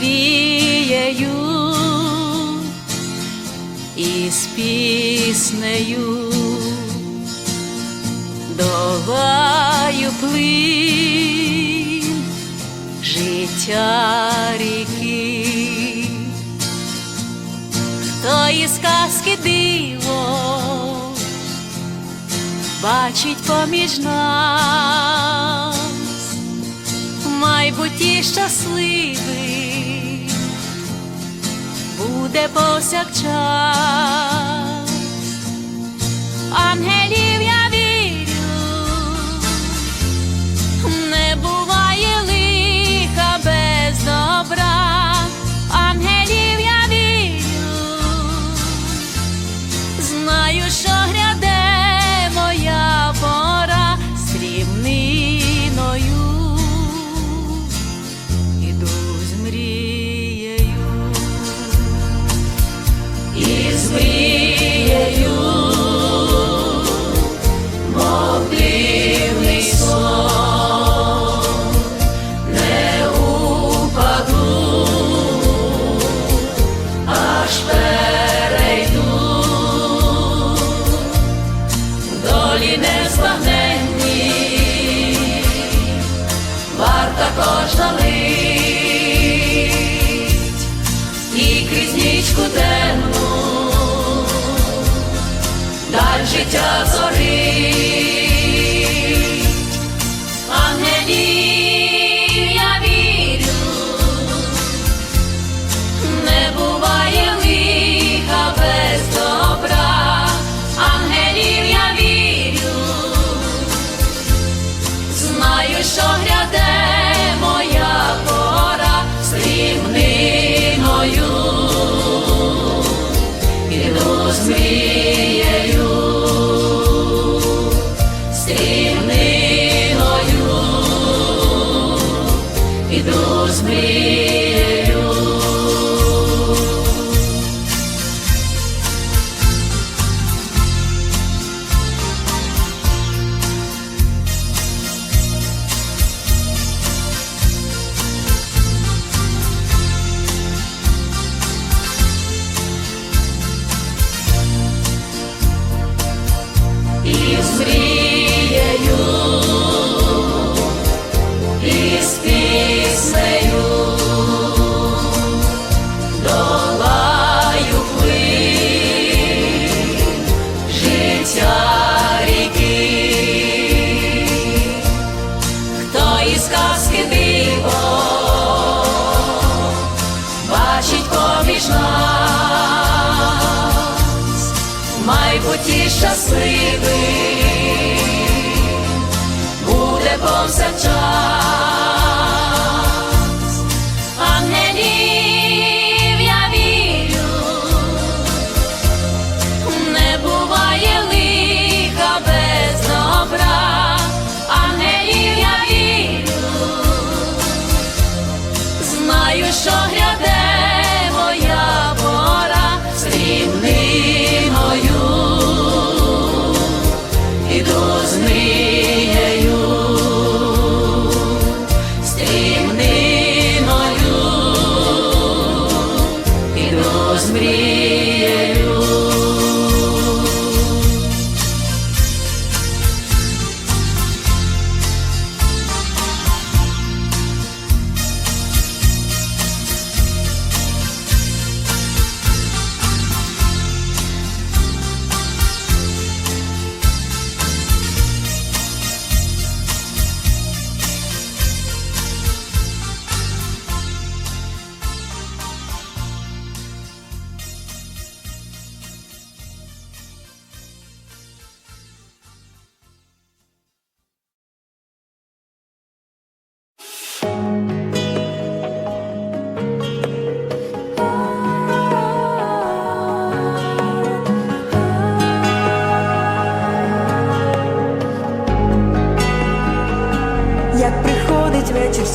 мрією, і з піснею долаю плин життя ріки, хто із казки диво бачить поміж нас майбутті щасливий буде повсякчас. Ангелів іду з майбутті щасливий буде повсякчас.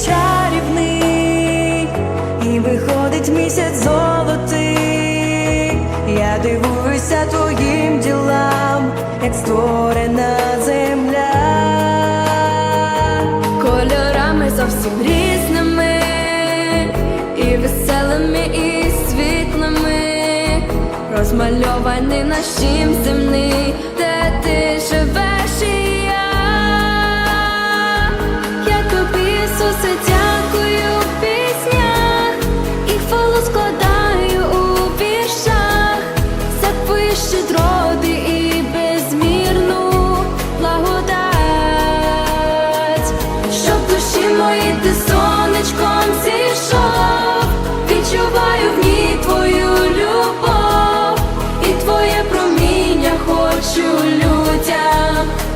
чарівний, і виходить місяць золотий, я дивуюся твоїм ділам, як створена земля, кольорами зовсім різними, і веселими, і світлими, розмальований наш чим земний, де ти живеш.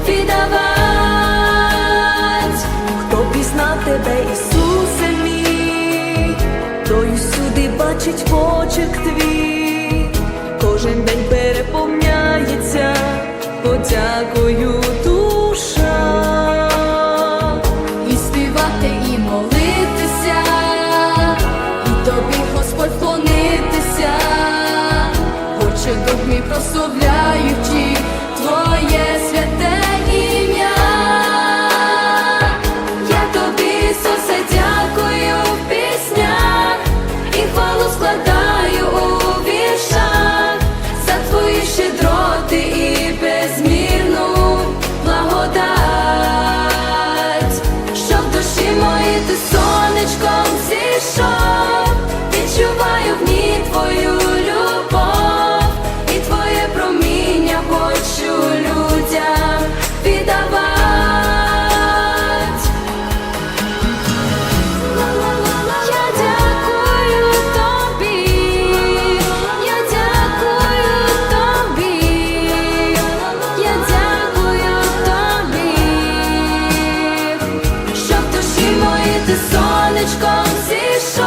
віддавать, хто пізнав тебе, Ісусе мій, той сюди бачить почерк твій, кожен день переповняється, подякую. сонечком зійшов.